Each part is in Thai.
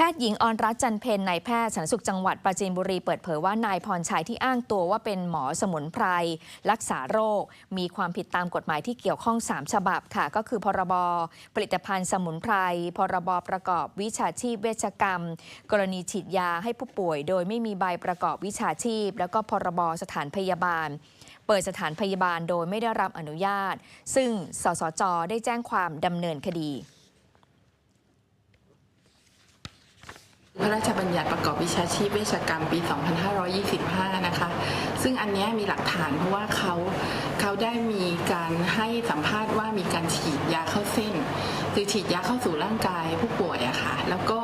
แพทย์หญิงออนรัตน์จันเพนนายแพทย์สาธารณสุขจังหวัดปราจีนบุรีเปิดเผยว่านายพรชัยที่อ้างตัวว่าเป็นหมอสมุนไพรรักษาโรค มีความผิดตามกฎหมายที่เกี่ยวข้อง 3 ฉบับค่ะ ก็คือพรบผลิตภัณฑ์สมุนไพรพรบประกอบวิชาชีพเวชกรรม กรณีฉีดยาให้ผู้ป่วย โดยไม่มีใบประกอบวิชาชีพ แล้วก็พรบสถานพยาบาล เปิดสถานพยาบาลโดยไม่ได้รับอนุญาต ซึ่งสสจได้แจ้งความดำเนินคดี พระราชบัญญัติประกอบวิชาชีพเวชกรรมปี 2525 นะคะ ซึ่งอันนี้มีหลักฐานเพราะว่าเขาเขาได้มีการให้สัมภาษณ์ว่ามีการฉีดยาเข้าเส้น คือฉีดยาเข้าสู่ร่างกายผู้ป่วยอะค่ะ แล้วก็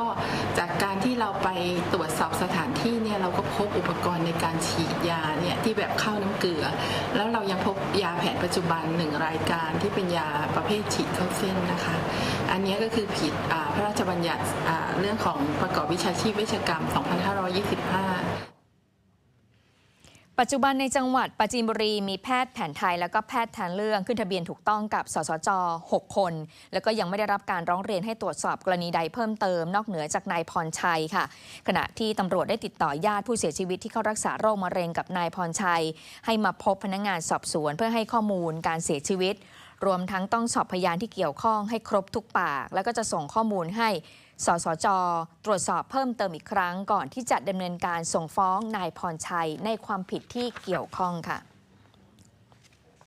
จากการที่เราไปตรวจสอบสถานที่เนี่ยเราก็พบอุปกรณ์ในการฉีดยาเนี่ยที่แบบเข้าน้ำเกลือ แล้วเรายังพบยาแผนปัจจุบันหนึ่งรายการที่เป็นยาประเภทฉีดเข้าเส้นนะคะ อันนี้ก็คือผิดอ่า บัญญัติเรื่องของประกอบวิชาชีพเวชกรรม 2525ปัจจุบันในจังหวัดปราจีนบุรีมีแพทย์แผนไทย แล้วก็แพทย์ทางเลือกขึ้นทะเบียนถูกต้องกับสสจ 6 คน แล้วก็ยังไม่ได้รับการร้องเรียนให้ตรวจสอบกรณีใดเพิ่มเติม นอกเหนือจากนายพรชัยค่ะ ขณะที่ตำรวจได้ติดต่อญาติผู้เสียชีวิตที่เข้ารักษาโรคมะเร็งกับนายพรชัย ให้มาพบพนักงานสอบสวนเพื่อให้ข้อมูลการเสียชีวิต รวมทั้งต้องสอบพยานที่เกี่ยวข้องให้ครบทุกปาก แล้วก็จะส่งข้อมูลให้สสจ ตรวจสอบเพิ่มเติมอีกครั้ง ก่อนที่จะดำเนินการส่งฟ้องนายพรชัยในความผิดที่เกี่ยวข้องค่ะ